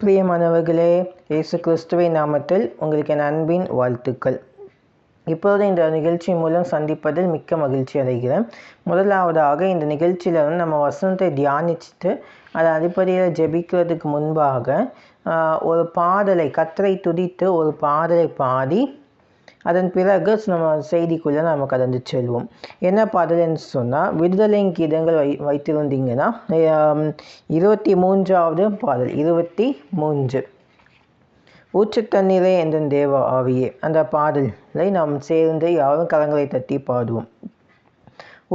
பிரியமானவர்களே இயேசு கிறிஸ்துவை நாமத்தில் உங்களுக்கு என் அன்பின் வாழ்த்துக்கள். இப்போது இந்த நிகழ்ச்சி மூலம் சந்திப்பதில் மிக்க மகிழ்ச்சி அடைகிறேன். முதலாவதாக இந்த நிகழ்ச்சியில் வந்து நம்ம வசனத்தை தியானிச்சுட்டு அதை அடிப்படையில் ஜெபிக்கிறதுக்கு முன்பாக ஒரு பாடலை கத்தரை துதித்து ஒரு பாடலை பாடி அதன் பிறகு நம்ம செய்திக்குள்ளே நம்ம கடந்து செல்வோம். என்ன பாடல்னு சொன்னால் விடுதலையின் கீதங்கள் வை வைத்திருந்தீங்கன்னா இருபத்தி மூன்றாவது பாடல் இருபத்தி மூன்று. ஊற்று தண்ணீரே என்ற தேவ ஆவியே? அந்த பாடலை நாம் சேர்ந்து யாரும் கரங்களை தட்டி பாடுவோம்.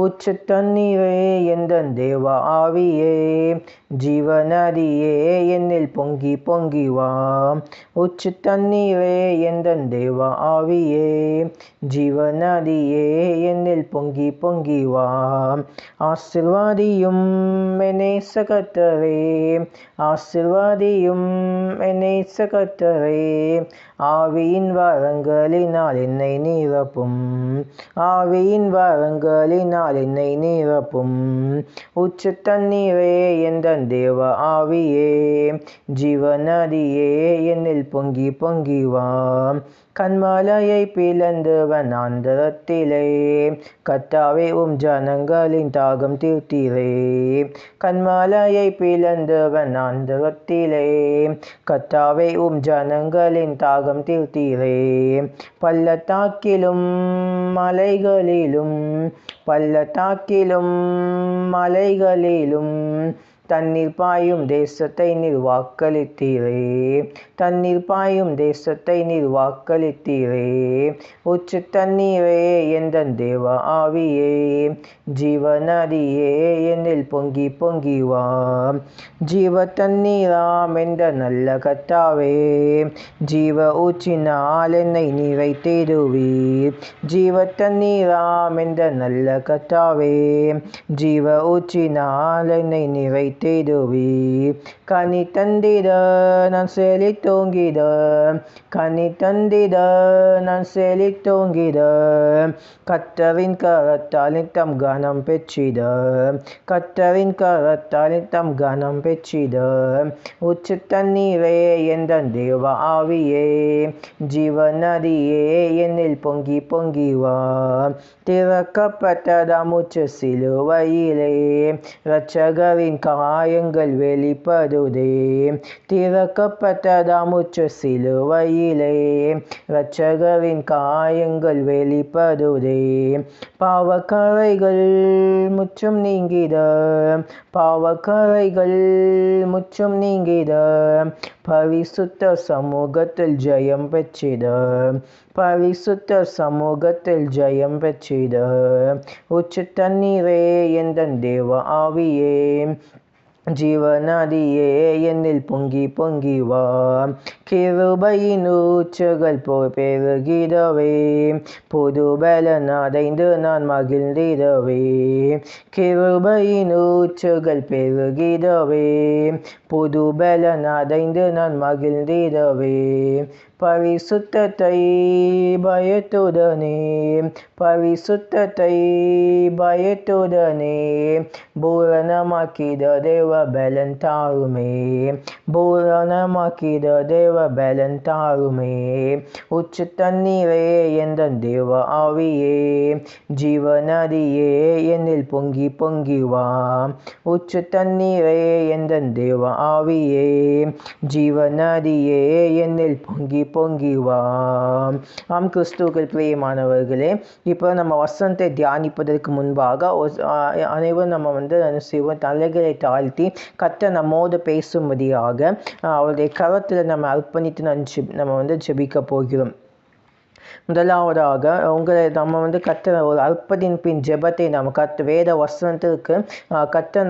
உச்ச தண்ணீரே எந்த தேவ ஆவியே? ஜீவநதியே என்னில் பொங்கி பொங்கி வா. உச்ச தண்ணீரே எந்த தேவ ஆவியே? ஜீவநதியே என்னில் பொங்கி பொங்கி வா. ஆசிர்வாதியும் என்னை சகத்தரே. ஆசிர்வாதியும் என்னை சகத்தரே. ஆவியின் வரங்களினால் என்னை நிரப்பும். ஆவியின் வரங்களினால் என்னை நிரப்பும். உச்ச தண்ணீரே எந்தன் தேவ ஆவியே ஜீவநதியே என்னில் பொங்கி பொங்கி வா. கண்மலையை பிளந்தவன் ஆந்தரத்திலே கத்தாவே உம் ஜனங்களின் தாகம் தீர்த்தீரே. கண்மலையை பிளந்தவன் ஆந்தரத்திலே கத்தாவே உம் ஜனங்களின் தாகம் தீர்த்தீரே. பள்ளத்தாக்கிலும் மலைகளிலும் பள்ளத்தாக்கிலும் மலைகளிலும் தண்ணீர் பாயும் தேசத்தை நீர் வாக்களித்தீரே தண்ணீர் பாயும் தேசத்தை நீர் வாக்களித்தீரே உச்சு தண்ணீரே எந்த தேவ ஆவியே. ஜீவநதியே என்னில் பொங்கி பொங்கி வா ஜீவ தண்ணீராம் என்ற நல்ல கத்தாவே ஜீவ ஊற்றினால் என்னை நீரை தேடுவீர் ஜீவ தண்ணீராம் என்ற நல்ல கத்தாவே ஜீவ ஊற்றினால் என்னை நிறை தேடுவீர் கனி தந்திட நான் செலி செழித்தோங்கிட கனி தந்திட நான் செலி செழித்தோங்கிட கத்தரின் கரத்தால் தம் கன கனம் பெற்றிட கத்தரின் கரத்தால் தம் கனம் பெற்றிட. உச்சு தண்ணீரே எந்த தேவ ஆவியே ஜீவநதியே என்னில் பொங்கி பொங்கி வா திறக்கப்பட்டதாம் உச்ச சிலுவையிலே இரட்சகரின் காயங்கள் வெளிப்படுதே. திறக்கப்பட்டதாம் உச்ச சிலுவையிலே இரட்சகரின் காயங்கள் வெளிப்படுதே. பாவக்கரைகள் முற்றும் நீங்கிட பாவக்கரைகள் முற்றும் நீங்கிட பரிசுத்த சமூகத்தில் ஜெயம் பெற்றிட. பரிசுத்த சமூகத்தில் ஜெயம் பெற்றிட. உச்ச தண்ணீரே எந்த தேவ ஆவியே. ஜீவநதியே என்னில் பொங்கி பொங்கி வா கிருபையின் ஊற்றுகள் போ பெருகிடவே புது பலன் அடைந்து நான் மகிழ்ந்திடவே கிருபையின் ஊற்றுகள் பெருகிடவே புது பலன் அடைந்து நான் மகிழ்ந்திடவே பரிசுத்தத்தை பயத்துடனே பரிசுத்தத்தை பயத்துடனே. பூரணமாக்கித தேவ பலன் தாருமே பூரணமாக்கித தேவ பலன் தாருமே. உச்சு தண்ணீரே எந்த தேவ ஆவியே ஜீவநதியே என்னில் பொங்கி பொங்கி வா உச்சு தண்ணீரே எந்த தேவ ஆவியே ஜீவநதியே என்னில் பொங்கி பொங்கி வா ஆம் கிறிஸ்துக்கள் பிரியமானவர்களே இப்போ நம்ம வசனத்தை தியானிப்பதற்கு முன்பாக ஒரு- அனைவரும் நம்ம வந்து செய்வோம் தலைகளை தாழ்த்தி கத்த நம்மோடு பேசும்படியாக அவருடைய கரத்தில் நம்ம அர்ப்பணித்து நான் நம்ம வந்து ஜெபிக்க போகிறோம். முதலாவதாக உங்களை நம்ம வந்து கத்த ஒரு அற்பத்தின் பின் ஜெபத்தை நம்ம கத் வேத வசனத்திற்கு கத்த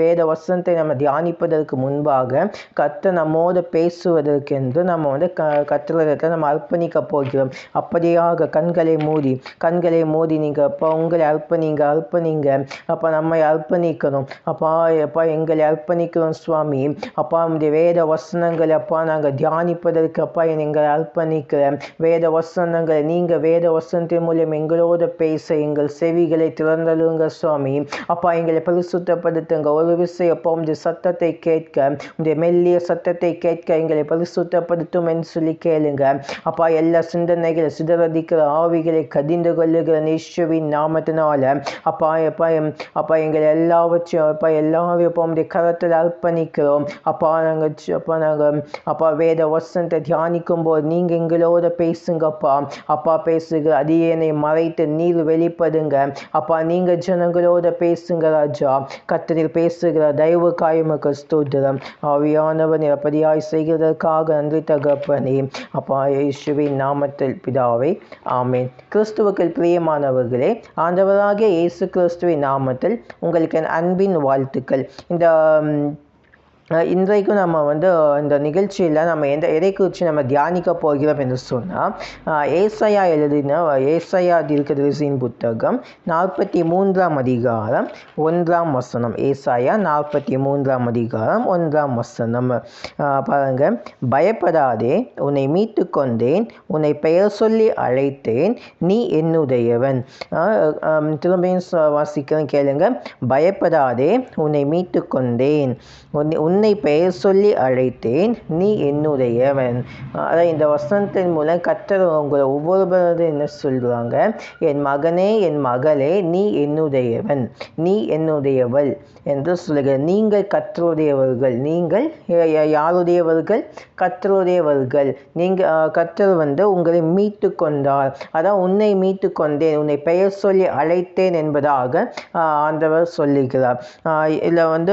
வேத வசனத்தை நம்ம தியானிப்பதற்கு முன்பாக கத்த நம்மோடு பேசுவதற்கென்று நம்ம வந்து க கத்துறதை நம்ம அர்ப்பணிக்க போகிறோம். அப்படியாக கண்களை மூடி கண்களை மூடி நீங்கள் அப்போ உங்களை அர்ப்பணிங்க அர்ப்பணிங்க. அப்போ நம்மை அர்ப்பணிக்கணும். அப்பா அப்பா எங்களை அர்ப்பணிக்கிறோம் சுவாமி. அப்பா வந்து வேத வசனங்களை அப்பா நாங்கள் தியானிப்பதற்கு அப்பா எங்களை அர்ப்பணிக்கிறேன். வேத வசனங்களை நீங்கள் வேத வசனத்தின் மூலம் எங்களோட பேச எங்கள் செவிகளை திறந்தலுங்க சுவாமி. அப்பா எங்களை பரிசுத்தப்படுத்துங்க. ஒரு விஷயம் அப்பா உடைய சத்தத்தை கேட்க உடைய மெல்லிய சத்தத்தை கேட்க எங்களை பரிசுத்தப்படுத்தும் என்று சொல்லி கேளுங்க. அப்பா எல்லா சிந்தனைகளை சிதறடிக்கிற ஆவிகளை கதிந்து கொள்ளுகிற நிஷுவின் நாமத்தினால அப்பா அப்பா அப்பா எங்களை எல்லாவற்றையும் அப்பா எல்லாவையும் அப்பா உடைய கரத்தில் அர்ப்பணிக்கிறோம். அப்பா நாங்கள் அப்பா நாங்கள் அப்பா வேத வசனத்தை தியானிக்கும் போது நீங்கள் எங்களோட பேசுங்கப்பா. அப்பா பேசுக அதியனை மறைத்து நீர் வெளிப்படுங்க. அப்பா நீங்கள் ஜனங்களோட பேசுங்க ராஜா. கத்தரில் பேசுகிற தயவு காயமக்கு ஸ்தோத்திரம். ஆவியானவர் நிரப்பதியாய் செய்கிறதற்காக நன்றி தகப்பனே. அப்பா இயேசுவின் நாமத்தில் பிதாவை ஆமேன். கிறிஸ்துவுக்கள் பிரியமானவர்களே ஆண்டவராகிய இயேசு கிறிஸ்துவின் நாமத்தில் உங்களுக்கு என் அன்பின் வாழ்த்துக்கள். இந்த இன்றைக்கும் நம்ம வந்து இந்த நிகழ்ச்சியில் நம்ம எந்த எதை குறித்து நம்ம தியானிக்க போகிறோம் என்று சொன்னால் ஏசையா எழுதின ஏசையா தீர்க்கதரிசியின் புத்தகம் நாற்பத்தி மூன்றாம் அதிகாரம் ஒன்றாம் வசனம். ஏசாயா நாற்பத்தி மூன்றாம் அதிகாரம் ஒன்றாம் வசனம். பாருங்க பயப்படாதே உன்னை மீட்டு கொண்டேன் உன்னை பெயர் சொல்லி அழைத்தேன் நீ என்னுடையவன். திரும்பியும் வாசிக்கிறேன் கேளுங்க. பயப்படாதே உன்னை மீட்டு கொண்டேன் உன்னை உன்னை பெயர் சொல்லி அழைத்தேன் நீ என்னுடையவன். அதான் இந்த வசனத்தின் மூலம் கத்தர் உங்களை ஒவ்வொருவரும் என்ன சொல்கிறாங்க என் மகனே என் மகளே நீ என்னுடையவன். நீ என்னுடையவள் என்று சொல்லுகிற நீங்கள் கத்தருடையவர்கள் நீங்கள் யாருடையவர்கள்? கத்தருடையவர்கள் நீங்கள் கத்தர் வந்து உங்களை மீட்டு கொண்டார். அதான் உன்னை மீட்டு கொண்டேன். உன்னை பெயர் சொல்லி அழைத்தேன் என்பதாக ஆண்டவர் சொல்லுகிறார். இதில் வந்து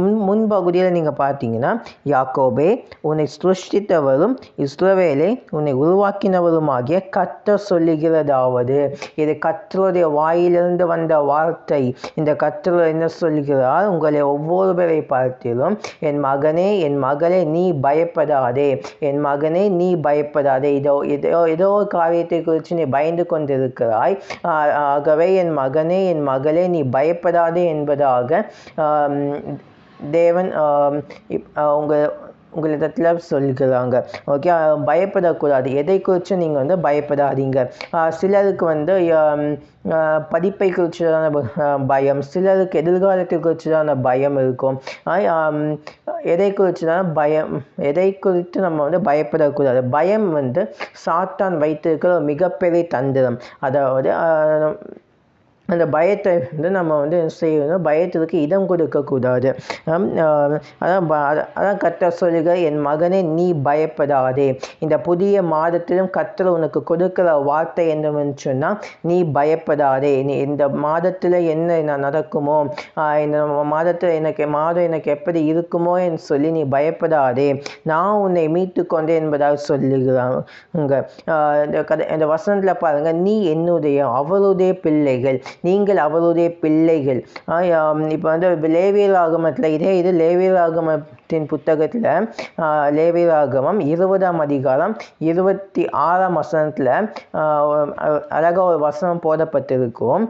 ம், பகுதியில் நீங்கள் பார்த்தீங்கன்னா யாக்கோபே உன்னை சிருஷ்டித்தவரும் இஸ்ரவேலை உன்னை உருவாக்கினவருமாகிய கத்த சொல்லுகிறதாவது. இது கத்தருடைய வாயிலிருந்து வந்த வார்த்தை. இந்த கத்தர் என்ன சொல்கிறார் உங்களை ஒவ்வொருவரை பார்த்திலும் என் மகனே என் மகளே நீ பயப்படாதே. என் மகனே நீ பயப்படாதே. இதோ இதோ ஏதோ ஒரு காரியத்தை குறித்து நீ பயந்து கொண்டிருக்கிறாய். ஆகவே என் மகனே என் மகளே நீ பயப்படாதே என்பதாக தேவன் அவங்க இப்- உங்களிடத்தில் சொல்கிறாங்க. ஓகே பயப்படக்கூடாது. எதை குறித்து நீங்கள் வந்து பயப்படாதீங்க. சிலருக்கு வந்து படிப்பை குறிச்சதான பயம். சிலருக்கு எதிர்காலத்தை குறிச்சதான பயம் இருக்கும். எதை குறிச்சதான பயம்? எதை குறித்து நம்ம வந்து பயப்படக்கூடாது? பயம் வந்து சாத்தான் வைத்திருக்கிற ஒரு மிகப்பெரிய தந்திரம். அதாவது அந்த பயத்தை வந்து நம்ம வந்து செய்யணும்? பயத்திற்கு இடம் கொடுக்கக்கூடாது அதான் அதான் அதான் சொல்லுக என் மகனே நீ பயப்படாதே. இந்த புதிய மாதத்திலும் கர்த்தர் உனக்கு கொடுக்கிற வார்த்தை என்னவென்னு சொன்னால் நீ பயப்படாதே. நீ இந்த மாதத்தில் என்ன நடக்குமோ இந்த மாதத்தில் எனக்கு மாதம் எனக்கு எப்படி இருக்குமோ என்று சொல்லி நீ பயப்படாதே. நான் உன்னை மீட்டு கொண்டேன் என்பதாக சொல்லுகிறாங்க. இந்த கதை இந்த வசனத்தில் பாருங்கள் நீ என்னுடைய அவருடைய பிள்ளைகள் நீங்கள் அவருடைய பிள்ளைகள். இப்போ வந்து லேவியர் ஆகமத்தில் இதே இது லேவியர் ஆகமத்தின் புத்தகத்தில் லேவியர் இருபதாம் அதிகாரம் இருபத்தி ஆறாம் வசனத்தில் அழகாக ஒரு வசனம் போடப்பட்டிருக்கும்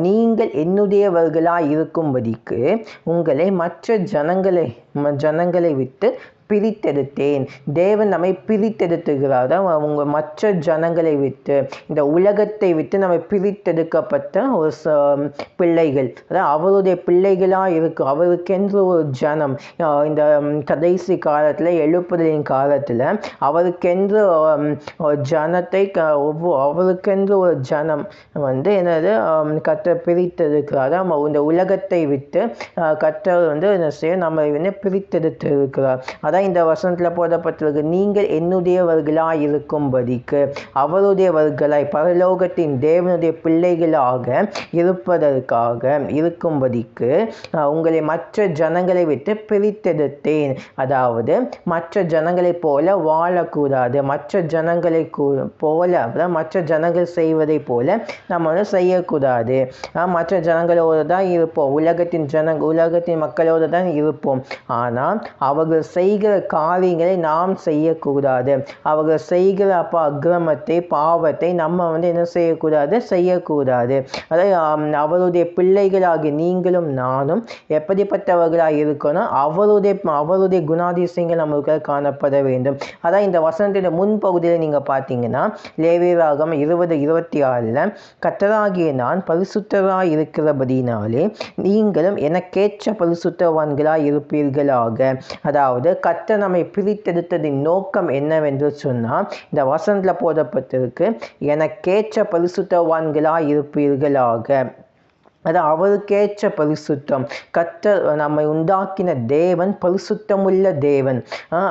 நீங்கள் என்னுடையவர்களாக இருக்கும்படிக்கு உங்களை மற்ற ஜனங்களை ம- ஜனங்களை விட்டு பிரித்தெடுத்தேன். தேவன் நம்மை பிரித்தெடுத்துகிறார். அவங்க மற்ற ஜனங்களை விட்டு இந்த உலகத்தை விட்டு நம்மை பிரித்தெடுக்கப்பட்ட ஒரு ச- பிள்ளைகள். அதாவது அவருடைய பிள்ளைகளாக இருக்கும் அவருக்கென்று ஒரு ஜனம் இந்த கடைசி காலத்தில் எழுப்புதலின் காலத்தில் அவருக்கென்று ஒரு ஜனத்தை க- ஒவ்வொரு அவருக்கென்று ஒரு ஜனம் வந்து என்னது கற்ற பிரித்தெடுக்கிறார். இந்த உலகத்தை விட்டு கற்றவர் வந்து என்ன செய்ய நம்மை வந்து பிரித்தெடுத்து இருக்கிறார் அதான் இந்த வசனத்தில் போதப்பட்டிருக்கு. நீங்கள் என்னுடையவர்களாக இருக்கும்படிக்கு அவருடையவர்களாய் பரலோகத்தின் தேவனுடைய பிள்ளைகளாக இருப்பதற்காக இருக்கும்படிக்கு உங்களை மற்ற ஜனங்களை விட்டு பிரித்தெடுத்தேன். அதாவது மற்ற ஜனங்களைப் போல வாழக்கூடாது. மற்ற ஜனங்களை கூ- போல அதாவது மற்ற ஜனங்கள் செய்வதை போல நம்ம வந்து செய்யக்கூடாது மற்ற ஜனங்களோடு தான் இருப்போம். உலகத்தின் ஜன உலகத்தின் மக்களோடு தான் இருப்போம். ஆனால் அவர்கள் செய்கிற செய்கிற காரியங்களை நாம் செய்யக்கூடாது. அவர்கள் செய்கிற அப்போ அக்கிரமத்தை பாவத்தை நம்ம வந்து என்ன செய்யக்கூடாது? செய்யக்கூடாது. அதாவது அவருடைய பிள்ளைகளாகி நீங்களும் நானும் எப்படிப்பட்டவர்களாக இருக்கணும்? அவருடைய அவருடைய குணாதிசயங்கள் நமக்கு காணப்பட வேண்டும். அதான் இந்த வசனத்தின் முன்பகுதியில் நீங்கள் பார்த்தீங்கன்னா லேவியராகம் இருபது இருபத்தி ஆறில் கத்தராகிய நான் பரிசுத்தராக இருக்கிறபடினாலே நீங்களும் எனக்கேற்ற பரிசுத்தவான்களாக இருப்பீர்களாக. அதாவது கத்த நம்மை பிரித்தெடுத்ததின் நோக்கம் என்னவென்று சொன்னால் இந்த வசனத்தில் போதப்பட்டிருக்கு எனக்கேற்ற பரிசுத்தவான்களாக இருப்பீர்களாக. அது அவருக்கேற்ற பரிசுத்தம். கத்தர் நம்மை உண்டாக்கின தேவன் பரிசுத்தமுள்ள தேவன்.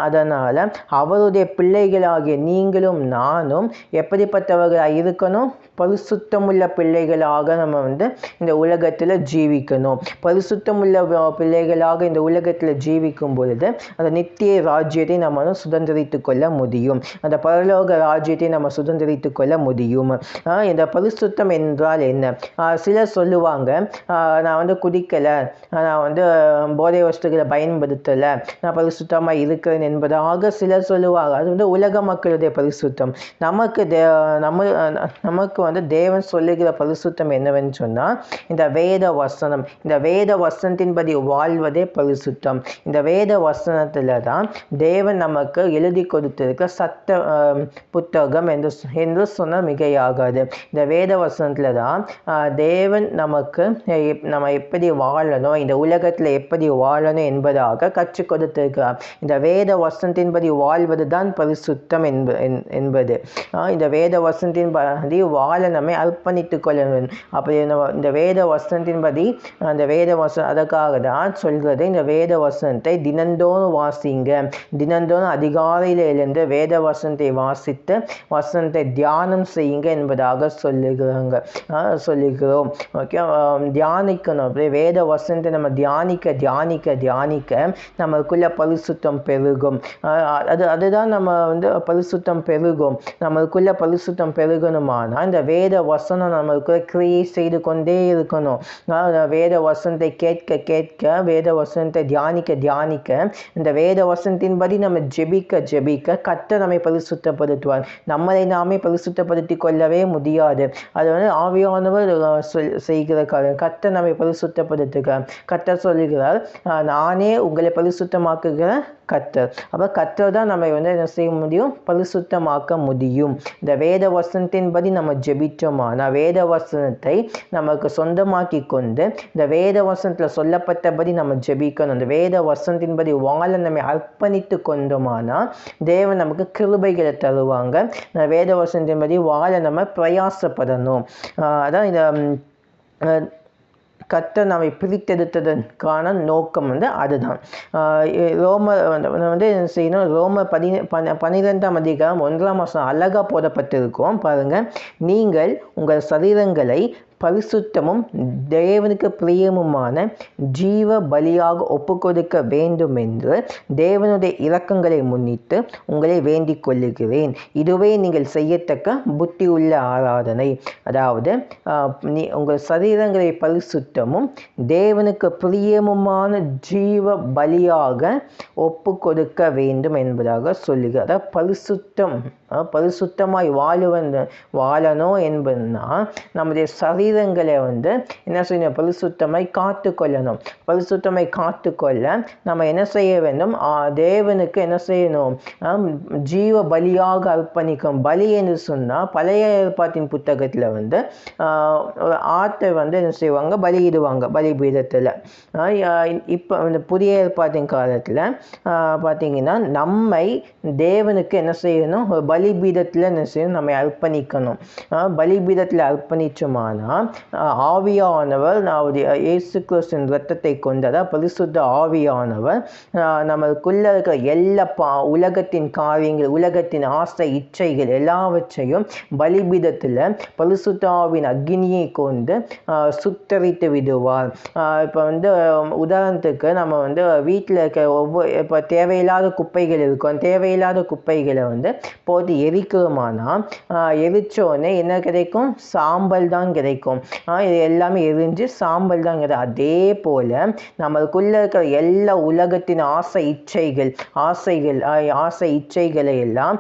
அதனால் அவருடைய பிள்ளைகளாகிய நீங்களும் நானும் எப்படிப்பட்டவர்களாக இருக்கணும்? பரிசுத்தமுள்ள பிள்ளைகளாக நம்ம வந்து இந்த உலகத்தில் ஜீவிக்கணும். பரிசுத்தமுள்ள பிள்ளைகளாக இந்த உலகத்தில் ஜீவிக்கும் பொழுது அந்த நித்திய ராஜ்யத்தை நம்ம சுதந்திரித்து கொள்ள முடியும். அந்த பரலோக ராஜ்யத்தை நம்ம சுதந்திரித்து கொள்ள முடியும். இந்த பரிசுத்தம் என்றால் என்ன? சிலர் சொல்லுவாங்க சொல்லுவாங்க. நான் வந்து குடிக்கலை. நான் வந்து போதை வஸ்துகளை பயன்படுத்தலை. நான் பரிசுத்தமாக இருக்கிறேன் என்பதாக சிலர் சொல்லுவாங்க. அது வந்து உலக மக்களுடைய பரிசுத்தம். நமக்கு தே நம்ம நமக்கு வந்து தேவன் சொல்லுகிற பரிசுத்தம் என்னவென்னு சொன்னால் இந்த வேத வசனம் இந்த வேத வசனத்தின்படி வாழ்வதே பரிசுத்தம். இந்த வேத வசனத்தில் தான் தேவன் நமக்கு எழுதி கொடுத்திருக்க சட்ட புத்தகம் என்று சொ- என்று சொன்னால் மிகையாகாது. இந்த வேத வசனத்தில் தான் தேவன் நமக்கு நமக்கு நம்ம எப்படி வாழணும் இந்த உலகத்தில் எப்படி வாழணும் என்பதாக கற்றுக் கொடுத்திருக்கிறார். இந்த வேத வசனத்தின்படி வாழ்வது தான் பரிசுத்தம் என்ப என்- என்பது. இந்த வேத வசனத்தின்படி வாழ நம்மை அர்ப்பணித்து கொள்ளணும். அப்படி நம்ம இந்த வேத வசனத்தின்படி அந்த வேத வசனம் அதற்காக தான் சொல்கிறது இந்த வேத வசனத்தை தினந்தோறும் வாசிங்க. தினந்தோறும் அதிகாலையில் எழுந்து வேத வசனத்தை வாசித்து வசனத்தை தியானம் செய்யுங்க என்பதாக சொல்லுகிறாங்க. சொல்லுகிறோம். ஓகே தியானிக்கணும். அப்படியே வேத வசனத்தை நம்ம தியானிக்க தியானிக்க தியானிக்க நம்மளுக்குள்ளே பரிசுத்தம் பெருகும். அது அதுதான் நம்ம வந்து பரிசுத்தம் பெருகும். நம்மளுக்குள்ளே பரிசுத்தம் பெருகணுமானால் இந்த வேத வசனம் நம்மளுக்குள்ள கிரியேட் செய்து கொண்டே இருக்கணும். வேத வசனத்தை கேட்க கேட்க வேத வசனத்தை தியானிக்க தியானிக்க இந்த வேத வசனத்தின்படி நம்ம ஜெபிக்க ஜெபிக்க கத்த நம்மை பரிசுத்தப்படுத்துவார். நம்மளை நாமே பரிசுத்தப்படுத்தி கொள்ளவே முடியாது. அது வந்து ஆவியானவர் செய்கிற காரியம் கத்த நம்மை பரிசுத்தப்படுத்துகிறார். கத்தர் சொல்லுகிறார் நானே உங்களை பரிசுத்தமாக்குகிற கத்தர் அப்போ கத்தர் தான் நம்மை வந்து என்ன செய்ய முடியும்? பரிசுத்தமாக்க முடியும். இந்த வேத வசனத்தின்படி நம்ம ஜெபிச்சோமானா வேத வசனத்தை நமக்கு சொந்தமாக்கி கொண்டு இந்த வேத வசனத்தில் சொல்லப்பட்டபடி நம்ம ஜெபிக்கணும். இந்த வேத வசனத்தின்படி வாழ நம்மை அர்ப்பணித்து கொண்டோமானால் தேவன் நமக்கு கிருபைகளை தருவாங்க. இந்த வேத வசனத்தின்படி வாழ நம்ம பிரயாசப்படணும். அதான் இந்த ம், அஹ், நம்மை பிரித்தெடுத்ததற்கான நோக்கம் வந்து அதுதான். ரோம வந்து என்ன செய்யணும்? ரோம பதி பன பன்னிரெண்டாம் அதிகாரம் ஒன்றாம் மாதம் அழகாக போடப்பட்டிருக்கோம் பாருங்கள் நீங்கள் உங்கள் சரீரங்களை பரிசுத்தமும் தேவனுக்கு பிரியமுமான ஜீவ பலியாக ஒப்புக்கொடுக்க வேண்டும் என்று தேவனுடைய இலக்கங்களை முன்னிட்டு உங்களை வேண்டிக் கொள்ளுகிறேன் இதுவே நீங்கள் செய்யத்தக்க புத்தி உள்ள ஆராதனை. அதாவது நீ உங்கள் சரீரங்களை பரிசுத்தமும் தேவனுக்கு பிரியமுமான ஜீவ பலியாக ஒப்பு கொடுக்க வேண்டும் என்பதாக சொல்லுகிறார் பரிசுத்தம். பரிசுத்தமாய் வாழுவன் வாழணும் என்பதுனா நம்முடைய சரீரங்களை வந்து என்ன செய்யணும்? பரிசுத்தமாய் காத்து கொள்ளணும் பரிசுத்தமாய் காத்துக்கொள்ள நம்ம என்ன செய்ய வேண்டும்? தேவனுக்கு என்ன செய்யணும்? ஜீவ பலியாக அர்ப்பணிக்கும். பலி என்று சொன்னால் பழைய ஏற்பாட்டின் புத்தகத்தில் வந்து ஒரு ஆட்டை வந்து என்ன செய்வாங்க? பலியிடுவாங்க பலிபீடத்தில். இப்போ இந்த புதிய ஏற்பாட்டின் காலத்தில் பார்த்தீங்கன்னா நம்மை தேவனுக்கு என்ன செய்யணும்? ஒரு பலிபீடத்தில் என்ன செய்யணும்? நம்ம அர்ப்பணிக்கணும். பலிபீடத்தில் அர்ப்பணிச்சோமானா ஆவியானவர் நம்முடைய இயேசு கிறிஸ்தின் ரத்தத்தை கொண்டதாக பரிசுத்த ஆவியானவர் நம்மளுக்குள்ளே நம்மளுக்குள்ள இருக்கிற எல்லா பா உலகத்தின் காரியங்கள் உலகத்தின் ஆசை இச்சைகள் எல்லாவற்றையும் பலிபீடத்தில் பரிசுத்தாவின் அக்னியை கொண்டு சுத்தரித்து விடுவார். இப்போ வந்து உதாரணத்துக்கு நம்ம வந்து வீட்டில் இருக்க ஒவ்வொரு இப்போ தேவையில்லாத குப்பைகள் இருக்கும். தேவையில்லாத குப்பைகளை வந்து போட்டு எரிக்கிறோமானா எரித்தோடனே என்ன கிடைக்கும்? சாம்பல் தான் கிடைக்கும். இது எல்லாமே எரிஞ்சு சாம்பல் தாங்கிறது அதே போல் நம்மளுக்குள்ளே இருக்கிற எல்லா உலகத்தின் ஆசை இச்சைகள் ஆசைகள் ஆசை இச்சைகளை எல்லாம்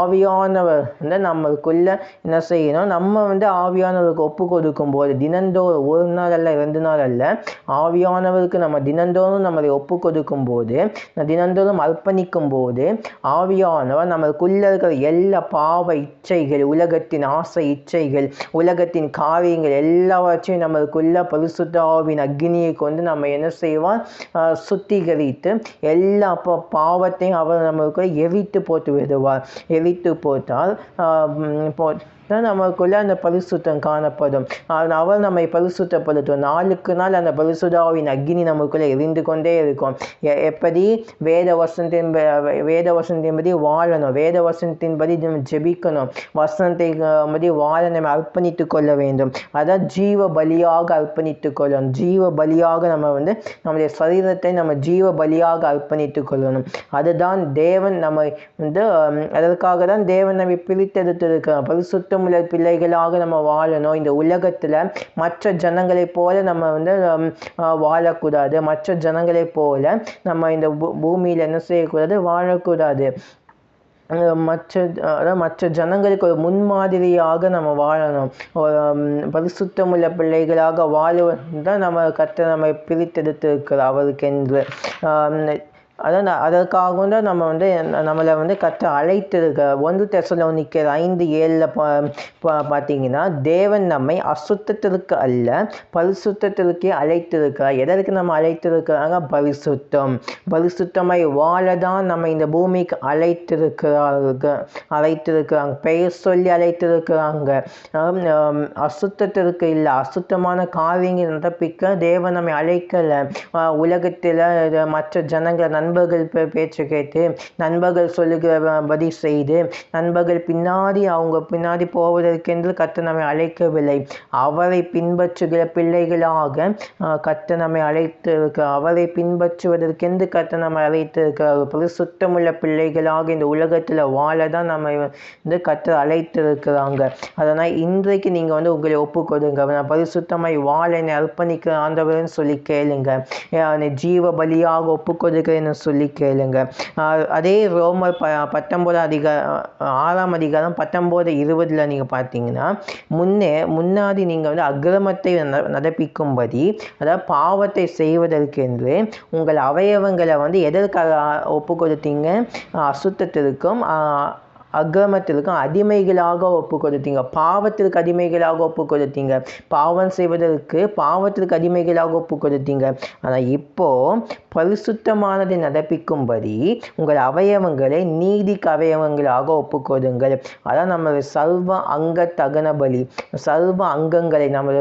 ஆவியானவர் வந்து நம்மளுக்குள்ள என்ன செய்யணும்? நம்ம வந்து ஆவியானவருக்கு ஒப்பு கொடுக்கும் போது தினந்தோறும் ஒரு நாள் அல்ல ரெண்டு நாள் அல்ல ஆவியானவருக்கு நம்ம தினந்தோறும் நம்மளை ஒப்பு கொடுக்கும் போது தினந்தோறும் அர்ப்பணிக்கும் போது ஆவியானவர் நம்மளுக்குள்ள இருக்கிற எல்லா பாவ இச்சைகள் உலகத்தின் ஆசை இச்சைகள் உலகத்தின் காரியங்கள் எல்லாவற்றையும் நம்மளுக்குள்ள பரிசுத்தாவின் அக்னியை கொண்டு நம்ம என்ன செய்வார்? சுத்திகரித்து எல்லா பாவத்தையும் அவர் நம்மளுக்குள்ள எரித்து போட்டு விடுவார். எரித்து போட்டால் போ தான் நமக்குள்ளே அந்த பரிசுத்தம் காணப்படும். அவர் நம்மை பரிசுத்தப்படுத்தும். நாளுக்கு நாள் அந்த பரிசுதாவின் அக்னி நமக்குள்ளே எரிந்து கொண்டே இருக்கும். எ- எப்படி? வேத வசனத்தின் வேத வசனத்தின்படி வாழணும். வேத வசனத்தின்படி நம்ம ஜெபிக்கணும். வசனத்தை படி வாழ நம்ம அர்ப்பணித்து கொள்ள வேண்டும். அதான் ஜீவ பலியாக அர்ப்பணித்து கொள்ளணும். ஜீவ பலியாக நம்ம வந்து நம்முடைய சரீரத்தை நம்ம ஜீவ பலியாக அர்ப்பணித்து கொள்ளணும். அதுதான் தேவன் நம்மை வந்து அதற்காக தான் தேவன் நம்மை பரிசுத்தம் அர்த்தமுள்ள பிள்ளைகளாக நம்ம வாழணும். இந்த உலகத்தில் மற்ற ஜனங்களைப் போல நம்ம வந்து வாழக்கூடாது. மற்ற ஜனங்களைப் போல நம்ம இந்த பூமியில் என்ன செய்யக்கூடாது? வாழக்கூடாது. மற்ற அதாவது மற்ற ஜனங்களுக்கு ஒரு முன்மாதிரியாக நம்ம வாழணும். ஒரு, பரிசுத்தமுள்ள பிள்ளைகளாக வாழ்வது தான் நம்ம கத்த நம்ம பிரித்தெடுத்திருக்கிறார் அவருக்கென்று. அதான் அதற்காக அதற்காகவும் தான் நம்ம வந்து நம்மளை வந்து கத்த அழைத்திருக்க. ஒன்று தெசலோனிக்கர் ஐந்து ஏழில் பா பார்த்தீங்கன்னா தேவன் நம்மை அசுத்தத்திற்கு அல்ல பரிசுத்தத்திற்கே அழைத்திருக்கிறார். எதற்கு நம்ம அழைத்திருக்கிறாங்க? பரிசுத்தம். பரிசுத்தமாய் வாழ தான் நம்ம இந்த பூமிக்கு அழைத்திருக்கிறார்கள். அழைத்திருக்கிறாங்க. பெயர் சொல்லி அழைத்திருக்கிறாங்க. அசுத்தத்திற்கு இல்லை. அசுத்தமான காரியங்கள் நடப்பிக்க தேவன் நம்மை அழைக்கலை. உலகத்தில் மற்ற ஜனங்கள் நண்பர்கள் பேச்சு கேட்டு நண்பர்கள் சொல்லுகிற படி செய்து நண்பர்கள் பின்னாடி அவங்க பின்னாடி போவதற்கென்று கத்த நம்மை அழைக்கவில்லை. அவரை பின்பற்றுகிற பிள்ளைகளாக ஆஹ், கத்த நம்மை அழைத்திருக்க அவரை பின்பற்றுவதற்கென்று கத்த நம்மை அழைத்திருக்கிறார். பரிசுத்தமுள்ள பிள்ளைகளாக இந்த உலகத்தில் வாழ தான் நம்ம வந்து கத்த அழைத்திருக்கிறாங்க. அதனால் இன்றைக்கு நீங்கள் வந்து உங்களை ஒப்பு கொடுங்க நான் பரிசுத்தமாய் வாழ என்னை அர்ப்பணிக்கிற ஆண்டவர்னு சொல்லி கேளுங்க. என்னை ஜீவ பலியாக ஒப்பு கொடுக்கிறேன்னு சொல்லி கேளுங்க. அதே ரோமர் ப பத்தொம்போது அதிகாரம் ஆறாம் அதிகாரம் பத்தொம்போது இருபதில் நீங்கள் பார்த்தீங்கன்னா முன்னே முன்னாடி நீங்கள் வந்து அக்கிரமத்தை நடப்பிக்கும்படி அதாவது பாவத்தை செய்வதற்கென்று உங்கள் அவயவங்களை வந்து எதற்காக ஒப்பு கொடுத்தீங்க அசுத்தத்திற்கும் அக்கிரமத்திற்கும் அடிமைகளாக ஒப்பு கொடுத்தீங்க பாவத்திற்கு அடிமைகளாக ஒப்பு கொடுத்தீங்க பாவம் செய்வதற்கு பாவத்திற்கு அடிமைகளாக ஒப்பு கொடுத்தீங்க ஆனால் இப்போ பரிசுத்தமானதை நடப்பிக்கும்படி உங்கள் அவயவங்களை நீதிக்கு அவயவங்களாக ஒப்பு கொடுங்கள் அதான் நம்ம சர்வ அங்க தகன பலி. சர்வ அங்கங்களை நமது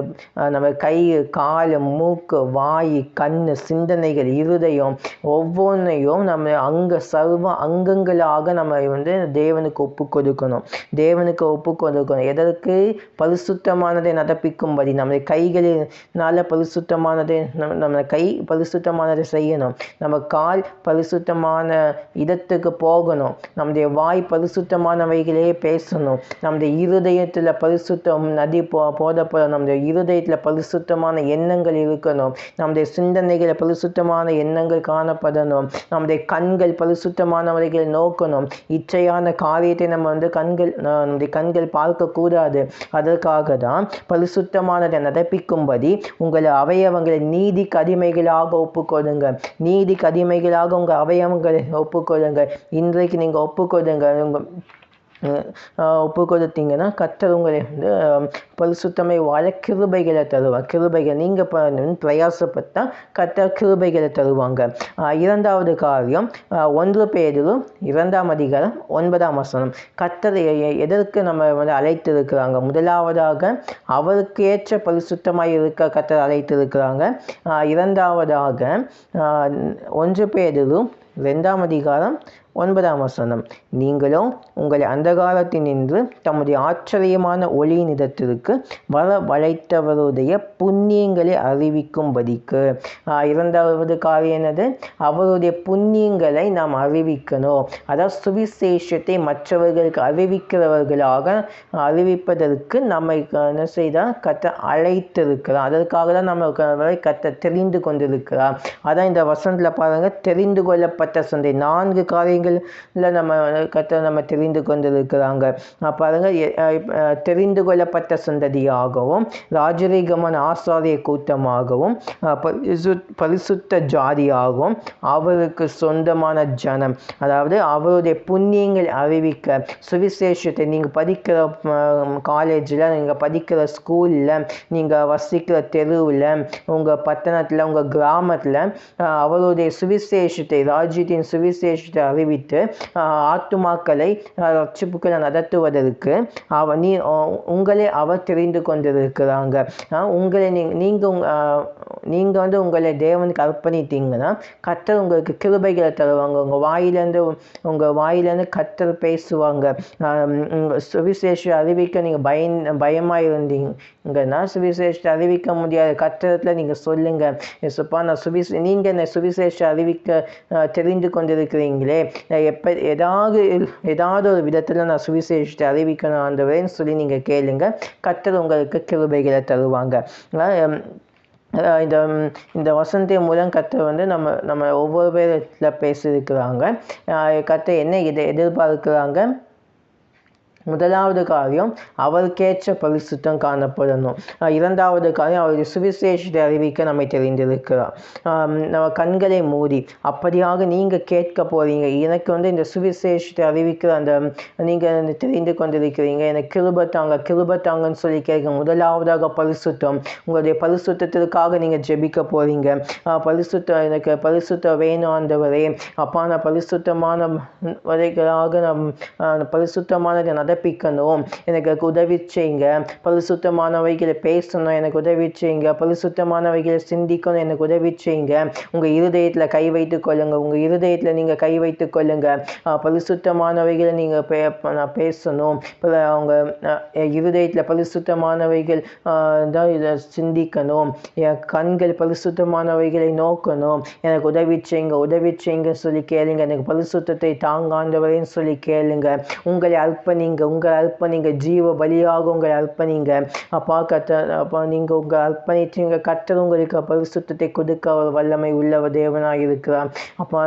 நம்ம கை கால் மூக்கு வாய் கண் சிந்தனைகள் இருதயம் ஒவ்வொன்றையும் நம்ம அங்க சர்வ அங்கங்களாக நம்ம வந்து தேவனுக்கு ஒப்பு கொடுக்கணும் தேவனுக்கு ஒப்பு கொடுக்கணும் எதற்கு? பரிசுத்தமானதை நடப்பிக்கும்படி நம்முடைய கைகளினால் பரிசுத்தமானதை நம்ம நம்ம கை பரிசுத்தமானதை செய்யணும். நம்ம கால் பரிசுத்தமான இடத்துக்கு போகணும். நம்முடைய வாய் பரிசுத்தமானவைகளே பேசணும். நம்முடைய இருதயத்தில் பரிசுத்தம் நதி போ போதப்படும். நம்முடைய இருதயத்தில் பரிசுத்தமான எண்ணங்கள் இருக்கணும். நம்முடைய சிந்தனைகளை பரிசுத்தமான எண்ணங்கள் காணப்படணும். நம்முடைய கண்கள் பரிசுத்தமானவர்களை நோக்கணும். இச்சையான காரியத்தை நம்ம வந்து கண்கள் நம்முடைய கண்கள் பார்க்கக்கூடாது. அதற்காக தான் பரிசுத்தமானதை நடப்பிக்கும்படி உங்கள் அவயவங்களை நீதி கடிமைகளாக ஒப்புக்கொடுங்க நீதி கடிமைகளாக உங்கள் அவயவங்களை ஒப்புக்கொடுங்க இன்றைக்கு நீங்கள் ஒப்புக்கொடுங்க உங்கள் ஒப்பு கொடுத்தீங்கன்னா கர்த்தர் உங்களை வந்து பரிசுத்தமை வாழ கிருபைகளை தருவார். கிருபைகள் நீங்கள் பண்ணணும்னு பிரயாசப்பட்டால் கர்த்தர் கிருபைகளை தருவாங்க. இரண்டாவது காரியம் ஒன்று பேரிலும் இரண்டாம் அதிகாரம் ஒன்பதாம் வசனம். கத்தர் எதற்கு நம்ம வந்து அழைத்திருக்கிறாங்க? முதலாவதாக அவருக்கு ஏற்ற பரிசுத்தமாக இருக்க கத்தர் அழைத்திருக்கிறாங்க. இருக்கிறாங்க இரண்டாவதாக ஒன்று பேரிலும் ரெண்டாம் அதிகாரம் ஒன்பதாம் வசனம். நீங்களோ உங்களை அந்தகாரத்தினின்று தம்முடைய ஆச்சரியமான ஒளியினிடத்திற்கு வர வளைத்தவருடைய புண்ணியங்களை அறிவிக்கும்படிக்கு. இரண்டாவது காரியம் என்னது? அவருடைய புண்ணியங்களை நாம் அறிவிக்கணும். அதாவது சுவிசேஷத்தை மற்றவர்களுக்கு அறிவிக்கிறவர்களாக அறிவிப்பதற்கு நம்மை என்ன செய்தால் கத்த அழைத்திருக்கிறார். அதற்காக தான் நம்ம கத்த தெரிந்து கொண்டிருக்கிறார். அதான் இந்த வசனத்தில் பாருங்கள் தெரிந்து கொள்ளப்பட்ட சந்தை. நான்கு காரியங்களில் நம்ம கத்த நம்ம தெரிந்து கொண்டிருக்கிறாங்க. அஹ் தெரிந்து கொள்ளப்பட்ட சந்ததியாகவும் ராஜரீகமான ஆசாரிய கூட்டமாகவும் பரிசு- பரிசுத்த ஜாதியாகவும் அவருக்கு சொந்தமான ஜனம். அதாவது அவருடைய புண்ணியங்கள் அறிவிக்க சுவிசேஷத்தை நீங்கள் படிக்கிற காலேஜில் நீங்கள் படிக்கிற ஸ்கூலில் நீங்கள் வசிக்கிற தெருவில் உங்கள் பட்டணத்தில் உங்கள் கிராமத்தில் அவருடைய சுவிசேஷத்தை ராஜ்யத்தின் சுவிசேஷத்தை அறிவி ஆஹ் ஆத்துமாக்களை ரட்சிப்புக்களை நடத்துவதற்கு அவ நீ உங்களை அவர் தெரிந்து கொண்டிருக்கிறாங்க. உங்களை நீ நீங்கள் நீங்கள் வந்து உங்களை தேவனுக்கு அர்ப்பணித்தீங்கன்னா கத்தர் உங்களுக்கு கிருபைகளை தருவாங்க. உங்கள் வாயிலேருந்து உங்கள் வாயிலேருந்து கத்தர் பேசுவாங்க. சுவிசேஷ அறிவிக்க நீங்கள் பயன் பயமாக இருந்தீங்கன்னா சுவிசேஷத்தை அறிவிக்க முடியாத. கத்திரத்தில் நீங்கள் சொல்லுங்கள் சுப்பா நான் சுவிசே நீங்கள் என்னை சுவிசேஷ அறிவிக்க தெரிந்து கொண்டிருக்கிறீங்களே. நான் எப்போ ஏதாவது ஏதாவது ஒரு விதத்தில் நான் சுவிசேஷத்தை அறிவிக்கணும் ஆண்டவரேன்னு சொல்லி நீங்கள் கேளுங்க. கத்தர் உங்களுக்கு கிருபைகளை தருவாங்க. இந்த இந்த வசந்தி மூலம் கத்தை வந்து நம்ம நம்ம ஒவ்வொரு பேரில் பேசியிருக்கிறாங்க. கத்தை என்ன இதை எதிர்பார்க்குறாங்க? முதலாவது காரியம் அவருக்கேற்ற பரிசுத்தம் காணப்படணும். இரண்டாவது காரியம் அவருடைய சுவிசேஷத்தை அறிவிக்க நம்மை தெரிந்திருக்கிறார். நம்ம கண்களை மூடி அப்படியாக நீங்கள் கேட்க போகிறீங்க எனக்கு வந்து இந்த சுவிசேஷத்தை அறிவிக்கிற அந்த நீங்கள் தெரிந்து கொண்டிருக்கிறீங்க. எனக்கு கிருபத்தாங்க கிருபத்தாங்கன்னு சொல்லி கேட்க முதலாவதாக பரிசுத்தம். உங்களுடைய பரிசுத்தத்திற்காக நீங்கள் ஜெபிக்க போகிறீங்க பரிசுத்தம் எனக்கு பரிசுத்தம் வேணும் ஆண்டவரே. அப்பா நான் பரிசுத்தமான வரைகளாக நம் பரிசுத்தமானதை நட நிரப்பிக்கணும் எனக்கு உதவி செய்யுங்க. பரிசுத்தமானவைகளை பேசணும். எனக்கு உதவி செய்யுங்க. பரிசுத்தமானவைகளை சிந்திக்கணும். எனக்கு உதவி செய்யுங்க. உங்கள் இருதயத்தில் கை வைத்து கொள்ளுங்க. உங்கள் இருதயத்தில் நீங்கள் கை வைத்து கொள்ளுங்க. பரிசுத்தமானவைகளை நீங்கள் பே நான் பேசணும். அவங்க இருதயத்தில் பரிசுத்தமானவைகள் தான் இதை சிந்திக்கணும். என் கண்கள் பரிசுத்தமானவைகளை நோக்கணும். எனக்கு உதவி செய்யுங்க. உதவி செய்யுங்க சொல்லி கேளுங்க. எனக்கு பரிசுத்தத்தை தாங்காண்டவரேன்னு சொல்லி கேளுங்க. உங்களை அர்ப்பணிங்க. உங்கள் அர்ப்பணிங்க ஜீவ பலியாக உங்களை அர்ப்பணிங்க. அப்பா கத்த அப்பா நீங்கள் உங்கள் அர்ப்பணித்தீங்க கத்தர் உங்களுக்கு பரிசுத்தத்தை கொடுக்க அவர் வல்லமை உள்ளவர் தேவனாக இருக்கிறார் அப்பா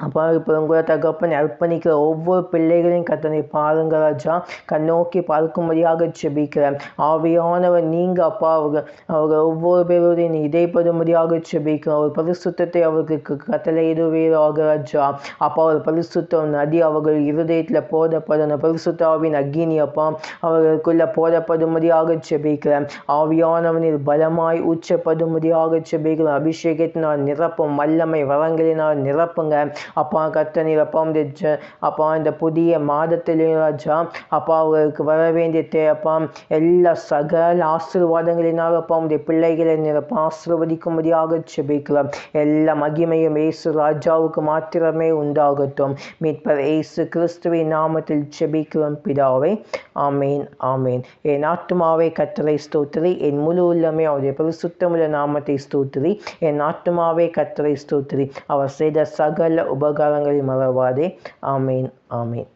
நம் அப்பா இப்போ உங்களை தகப்பனை அர்ப்பணிக்கிற ஒவ்வொரு பிள்ளைகளையும் கத்தனை பாருங்க ராஜா. கண்ணோக்கி பார்க்கும்படியாக செபிக்கிறேன் ஆவியானவர் நீங்கள் அப்பா அவங்க அவங்க ஒவ்வொரு பேருடைய நீ இதைப்படும்படியாக செபிக்கிறோம் ஒரு பரிசுத்தத்தை அவர்களுக்கு கட்டளையிடுவீராக ராஜா. அப்பா ஒரு பரிசுத்தம் நதி அவர்கள் இருதயத்தில் போடப்படணும் பரிசுத்தாவின் அக்கினி அப்பா அவர்களுக்குள்ள போடப்படும்படியாக செபிக்கிறேன் ஆவியானவனில் பலமாய் உச்சப்படும்படியாக செபிக்கிறோம் அபிஷேகத்தினால் நிரப்பும் வல்லமை வரங்களினால் நிரப்புங்க. அப்பா கத்தனீர் அப்பா இந்த அப்பா இந்த புதிய மாதத்திலையும் ராஜா அப்பா அவர்களுக்கு வர வேண்டிய அப்பா எல்லா சகல ஆசீர்வாதங்களினால் அப்பா உடைய பிள்ளைகளை நிரப்பா ஆசீர்வதிக்கும்படியாக செபிக்கலாம் எல்லா மகிமையும் இயேசு ராஜாவுக்கு மாத்திரமே உண்டாகட்டும். மீட்பர் இயேசு கிறிஸ்துவின் நாமத்தில் செபிக்கலாம் பிதாவே. ஆமேன் ஆமேன். என் ஆத்துமாவை கத்தரை ஸ்தோத்திரி. என் முழு உள்ளமே அவருடைய பரிசுத்தமுள்ள நாமத்தை ஸ்தோத்திரி. என் ஆத்துமாவை கத்தரை ஸ்தோத்திரி. அவர் செய்த சகல உபகாரங்களை மறவாதே ஆமேன் ஆமேன்.